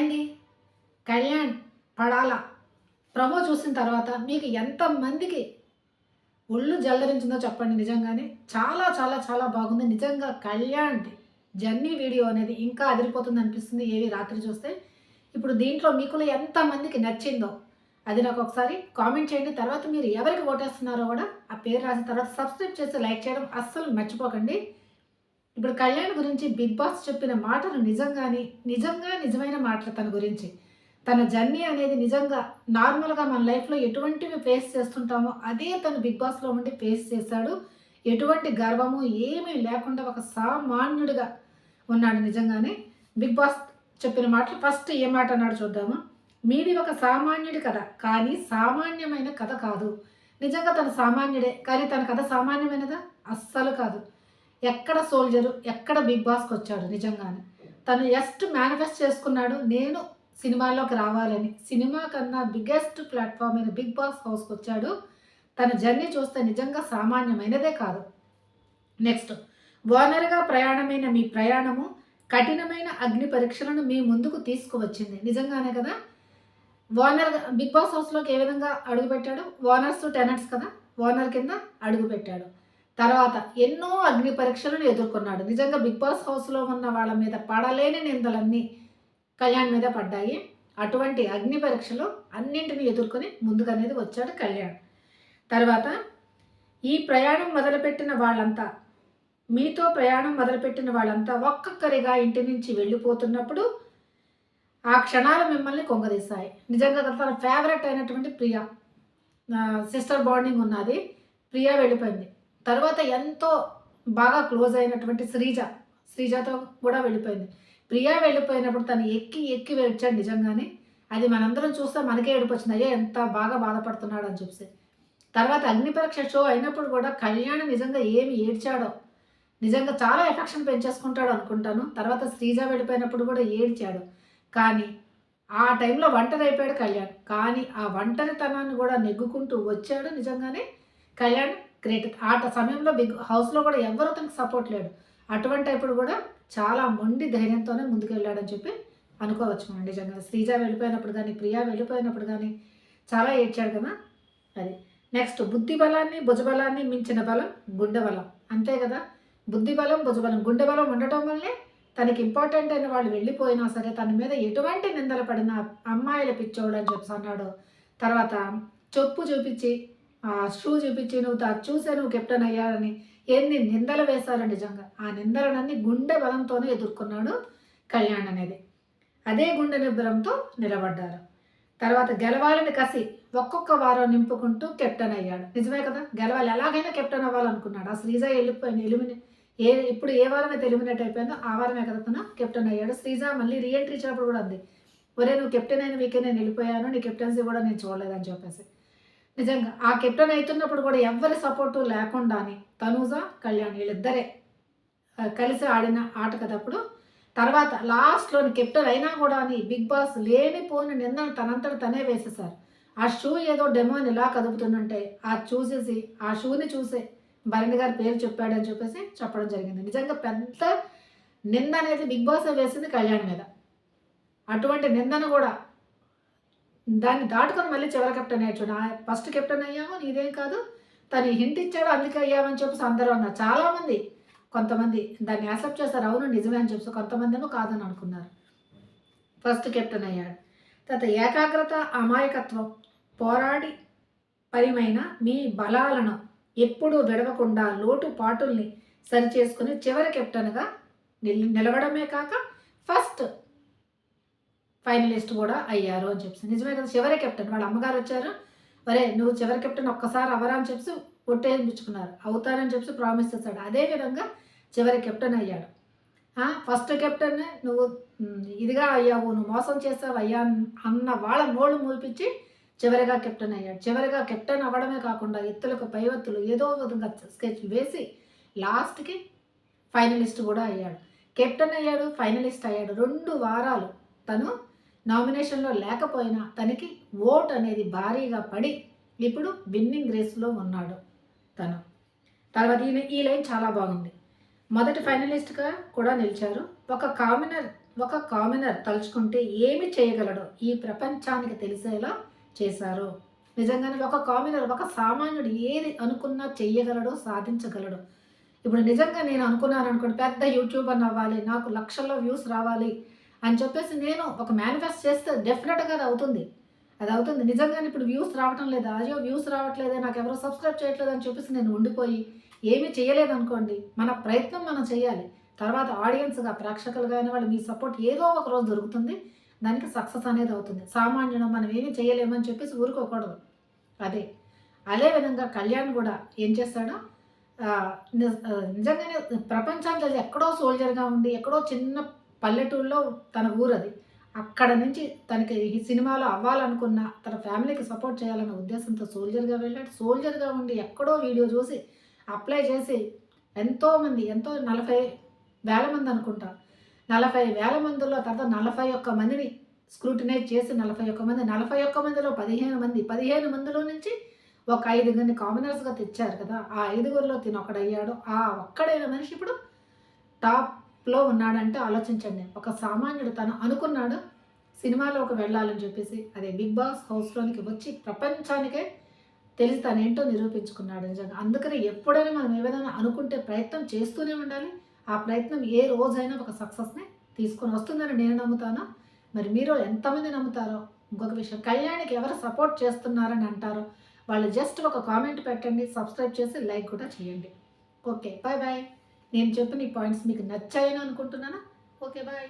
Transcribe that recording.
అండి కళ్యాణ్ పడాల. ప్రమో చూసిన తర్వాత మీకు ఎంతమందికి ఒళ్ళు జల్లరించిందో చెప్పండి నిజంగానే. చాలా చాలా చాలా బాగుంది. నిజంగా కళ్యాణ్ జర్నీ వీడియో అనేది ఇంకా అదిరిపోతుంది అనిపిస్తుంది ఏవి రాత్రి చూస్తే. ఇప్పుడు దీంట్లో మీకులో ఎంతమందికి నచ్చిందో అది నాకు ఒకసారి కామెంట్ చేయండి. తర్వాత మీరు ఎవరికి ఓటేస్తున్నారో కూడా ఆ పేరు రాసిన తర్వాత సబ్స్క్రైబ్ చేసి లైక్ చేయడం అస్సలు మర్చిపోకండి. ఇప్పుడు కళ్యాణ్ గురించి బిగ్ బాస్ చెప్పిన మాటలు నిజంగానే నిజంగా నిజమైన మాటలు తన గురించి. తన జర్నీ అనేది నిజంగా నార్మల్గా మన లైఫ్లో ఎటువంటివి ఫేస్ చేస్తుంటామో అదే తను బిగ్ బాస్లో ఉండి ఫేస్ చేశాడు. ఎటువంటి గర్వము ఏమీ లేకుండా ఒక సామాన్యుడిగా ఉన్నాడు నిజంగానే. బిగ్ బాస్ చెప్పిన మాటలు ఫస్ట్ ఏ మాట అన్నాడు చూద్దాము? మీది ఒక సామాన్యుడి కథ కానీ సామాన్యమైన కథ కాదు. నిజంగా తను సామాన్యుడే కానీ తన కథ సామాన్యమైనదా? అస్సలు కాదు. ఎక్కడ సోల్జరు ఎక్కడ బిగ్ బాస్కి వచ్చాడు నిజంగానే. తను జస్ట్ మేనిఫెస్ట్ చేసుకున్నాడు నేను సినిమాల్లోకి రావాలని. సినిమా కన్నా బిగ్గెస్ట్ ప్లాట్ఫామ్ అయిన బిగ్ బాస్ హౌస్కి వచ్చాడు. తన జర్నీ చూస్తే నిజంగా సామాన్యమైనదే కాదు. నెక్స్ట్ ఓనర్గా ప్రయాణమైన మీ ప్రయాణము కఠినమైన అగ్ని పరీక్షలను మీ ముందుకు తీసుకువచ్చింది. నిజంగానే కదా? ఓనర్ బిగ్ బాస్ హౌస్లోకి ఏ విధంగా అడుగుపెట్టాడు? ఓనర్స్ టెనెంట్స్ కదా? ఓనర్ కింద అడుగుపెట్టాడు. తర్వాత ఎన్నో అగ్ని పరీక్షలను ఎదుర్కొన్నాడు. నిజంగా బిగ్ బాస్ హౌస్లో ఉన్న వాళ్ళ మీద పడలేని నిందలన్నీ కళ్యాణ్ మీద పడ్డాయి. అటువంటి అగ్ని పరీక్షలు అన్నింటినీ ఎదుర్కొని ముందుకనేది వచ్చాడు కళ్యాణ్. తర్వాత ఈ ప్రయాణం మొదలుపెట్టిన వాళ్ళంతా మీతో ప్రయాణం మొదలుపెట్టిన వాళ్ళంతా ఒక్కొక్కరిగా ఇంటి నుంచి వెళ్ళిపోతున్నప్పుడు ఆ క్షణాలు మిమ్మల్ని కొంగదీస్తాయి నిజంగా తన ఫేవరెట్ అయినటువంటి ప్రియా సిస్టర్ బాండింగ్ ఉన్నది. ప్రియా వెళ్ళిపోయింది. తర్వాత ఎంతో బాగా క్లోజ్ అయినటువంటి శ్రీజ శ్రీజతో కూడా వెళ్ళిపోయింది. ప్రియా వెళ్ళిపోయినప్పుడు తను ఎక్కి ఎక్కి వచ్చాడు నిజంగానే. అది మనందరం చూస్తే మనకే ఏడుపు అయ్యా ఎంత బాగా బాధపడుతున్నాడు అని చూసి తర్వాత అగ్నిపరీక్ష షో అయినప్పుడు కూడా కళ్యాణ్ నిజంగా ఏమి ఏడ్చాడో నిజంగా చాలా ఎఫెక్షన్ పెంచేసుకుంటాడు అనుకుంటాను. తర్వాత శ్రీజ వెళ్ళిపోయినప్పుడు కూడా ఏడ్చాడు. కానీ ఆ టైంలో ఒంటరి అయిపోయాడు కళ్యాణ్. కానీ ఆ ఒంటరితనాన్ని కూడా నెగ్గుకుంటూ వచ్చాడు నిజంగానే. కళ్యాణ్ గ్రేట్ ఆట సమయంలో బిగ్ హౌస్లో కూడా ఎవరు తనకు సపోర్ట్ లేడు. అటువంటి అప్పుడు కూడా చాలా మొండి ధైర్యంతోనే ముందుకు వెళ్ళాడని చెప్పి అనుకోవచ్చు మనం నిజంగా. శ్రీజ వెళ్ళిపోయినప్పుడు కానీ ప్రియా వెళ్ళిపోయినప్పుడు కానీ చాలా ఏడ్చాడు కదా అది. నెక్స్ట్ బుద్ధి బలాన్ని భుజబలాన్ని మించిన బలం గుండె బలం. అంతే కదా? బుద్ధి బలం భుజబలం గుండె బలం ఉండటం వల్లే తనకి ఇంపార్టెంట్ అయిన వాళ్ళు వెళ్ళిపోయినా సరే తన మీద ఎటువంటి నిందలు పడిన అమ్మాయిల పిచ్చోడు అని చెప్పి అన్నాడు. తర్వాత చెప్పు చూపించి షూ చూపించి నువ్వు దా- చూసే నువ్వు కెప్టెన్ అయ్యాడని ఎన్ని నిందలు వేశారు నిజంగా. ఆ నిందలనన్నీ గుండె బలంతోనే ఎదుర్కొన్నాడు కళ్యాణ్ అనేది. అదే గుండె నిబ్బరంతో నిలబడ్డారు. తర్వాత గెలవాలని కసి ఒక్కొక్క వారం నింపుకుంటూ కెప్టెన్ అయ్యాడు. నిజమే కదా? గెలవాలి. ఎలాగైనా కెప్టెన్ అవ్వాలనుకున్నాడు. ఆ శ్రీజ వెళ్ళిపోయింది ఎలిమినే ఏ ఇప్పుడు ఏ వారం అయితే ఎలిమినేట్ అయిపోయిందో ఆ వారమే కదా తను కెప్టెన్ అయ్యాడు. శ్రీజ మళ్ళీ రీఎంట్రీ ఇచ్చినప్పుడు కూడా అంది. ఒరే నువ్వు కెప్టెన్ అయిన వీకే నేను వెళ్ళిపోయాను. నీ కెప్టెన్సీ కూడా నేను చూడలేదని చెప్పేసి. నిజంగా ఆ కెప్టెన్ అవుతున్నప్పుడు కూడా ఎవ్వరి సపోర్టు లేకుండానే తనూజ కళ్యాణ్ వీళ్ళిద్దరే కలిసి ఆడిన ఆట కదప్పుడు తర్వాత లాస్ట్లోని కెప్టెన్ అయినా కూడా అని బిగ్ బాస్ లేనిపోని నిందన తనంతట తనే వేసేశారు. ఆ షూ ఏదో డెమోని ఇలా కదుపుతుందంటే ఆ చూసేసి ఆ షూని చూసే భరణి గారి పేరు చెప్పాడని చెప్పేసి చెప్పడం జరిగింది. నిజంగా పెద్ద నింద అనేది బిగ్ బాస్ వేసింది కళ్యాణ్ మీద. అటువంటి నిందను కూడా దాన్ని దాటుకొని మళ్ళీ చివరి కెప్టెన్ అయ్యాడు చూడు. ఫస్ట్ కెప్టెన్ అయ్యాము నీదేం కాదు. తను హింట్ ఇచ్చాడు అందుకే అయ్యామని చెప్పేసి అందరూ అన్నారు చాలామంది కొంతమంది దాన్ని యాక్సెప్ట్ చేస్తారు. అవును నిజమే అని చెప్పేసి కొంతమంది ఏమో కాదని అనుకున్నారు. ఫస్ట్ కెప్టెన్ అయ్యాడు. తర్వాత ఏకాగ్రత అమాయకత్వం పోరాడి పరిమైన మీ బలాలను ఎప్పుడూ విడవకుండా లోటు పాటుల్ని సరిచేసుకుని చివరి కెప్టెన్గా నిల్ నిలవడమే కాక ఫస్ట్ ఫైనలిస్ట్ కూడా అయ్యారు అని చెప్పి నిజమే కదా చివరి కెప్టెన్. వాళ్ళ అమ్మగారు వచ్చారు. మరే నువ్వు చివరి కెప్టెన్ ఒక్కసారి అవరా అని చెప్పి ఒట్టేయించుకున్నారు అవుతారని చెప్పి ప్రామిస్ చేశాడు. అదేవిధంగా చివరి కెప్టెన్ అయ్యాడు. ఫస్ట్ కెప్టెన్ నువ్వు ఇదిగా అయ్యావు నువ్వు మోసం చేస్తావు అయ్యా అన్న వాళ్ళ నోళ్ళు మూపించి చివరిగా కెప్టెన్ అయ్యాడు. చివరిగా కెప్టెన్ అవ్వడమే కాకుండా ఎత్తులకు పైవత్తులు ఏదో విధంగా స్కెచ్ వేసి లాస్ట్కి ఫైనలిస్ట్ కూడా అయ్యాడు. కెప్టెన్ అయ్యాడు ఫైనలిస్ట్ అయ్యాడు. రెండు వారాలు తను నామినేషన్లో లేకపోయినా తనకి ఓట్ అనేది భారీగా పడి ఇప్పుడు విన్నింగ్ రేస్లో ఉన్నాడు తను. తర్వాత ఈయన ఈ లైన్ చాలా బాగుంది. మొదటి ఫైనలిస్ట్గా కూడా నిలిచారు. ఒక కామనర్ ఒక కామనర్ తలుచుకుంటే ఏమి చేయగలడో? ఈ ప్రపంచానికి తెలిసేలా చేశారు. నిజంగానే ఒక కామనర్ ఒక సామాన్యుడు ఏది అనుకున్నా చేయగలడో సాధించగలడు. ఇప్పుడు నిజంగా నేను అనుకున్నాను అనుకోండి పెద్ద యూట్యూబర్ అవ్వాలి నాకు లక్షల్లో వ్యూస్ రావాలి అని చెప్పేసి నేను ఒక మేనిఫెస్ట్ చేస్తే డెఫినెట్గా అది అవుతుంది. అది అవుతుంది. నిజంగానే ఇప్పుడు వ్యూస్ రావటం లేదు. అయ్యో వ్యూస్ రావట్లేదే. నాకు ఎవరో సబ్స్క్రైబ్ చేయట్లేదు అని చెప్పేసి నేను ఉండిపోయి ఏమీ చేయలేదు అనుకోండి. మన ప్రయత్నం మనం చేయాలి. తర్వాత ఆడియన్స్గా ప్రేక్షకులుగా అయిన వాళ్ళు మీ సపోర్ట్ ఏదో ఒక రోజు దొరుకుతుంది. దానికి సక్సెస్ అనేది అవుతుంది. సామాన్యుడు మనం ఏమీ చేయలేమని చెప్పేసి ఊరుకోకూడదు. అదే. అదే విధంగా కళ్యాణ్ కూడా ఏం చేస్తాడో? నిజంగానే ప్రపంచానికి అది ఎక్కడో సోల్జర్గా ఉండి ఎక్కడో చిన్న పల్లెటూరులో తన ఊరు అది అక్కడ నుంచి తనకి ఈ సినిమాలో అవ్వాలనుకున్న తన ఫ్యామిలీకి సపోర్ట్ చేయాలన్న ఉద్దేశంతో సోల్జర్గా వెళ్ళాడు. సోల్జర్గా ఉండి ఎక్కడో వీడియో చూసి అప్లై చేసి ఎంతోమంది ఎంతో నలభై వేల మంది అనుకుంటా. నలభై వేల మందిలో తర్వాత నలభై ఒక్క మందిని స్క్రూటినైజ్ చేసి నలభై ఒక్క మంది నలభై ఒక్క మందిలో పదిహేను మంది పదిహేను మందిలో నుంచి ఒక ఐదుగురిని కామనర్స్గా తెచ్చారు కదా. ఆ ఐదుగురిలో తిన ఒకడయ్యాడు ఆ ఒక్కడైన మనిషి ఇప్పుడు టాప్ లో ఉన్నాడంటే ఆలోచించండి. ఒక సామాన్యుడు తను అనుకున్నాడు సినిమాలోకి వెళ్ళాలని చెప్పేసి అదే బిగ్ బాస్ హౌస్లోనికి వచ్చి ప్రపంచానికే తెలిసి తను ఏంటో నిరూపించుకున్నాడు నిజంగా. అందుకని ఎప్పుడైనా మనం ఏదైనా అనుకుంటే ప్రయత్నం చేస్తూనే ఉండాలి. ఆ ప్రయత్నం ఏ రోజైనా ఒక సక్సెస్ని తీసుకొని వస్తుందని నేను నమ్ముతాను. మరి మీరు ఎంతమంది నమ్ముతారో? ఇంకొక విషయం కళ్యాణ్కి ఎవరు సపోర్ట్ చేస్తున్నారని అంటారో? వాళ్ళు జస్ట్ ఒక కామెంట్ పెట్టండి సబ్స్క్రైబ్ చేసి లైక్ కూడా చేయండి. ఓకే బాయ్ బాయ్ నేను చెప్పిన ఈ పాయింట్స్ మీకు నచ్చాయని అనుకుంటున్నానా? Okay bye.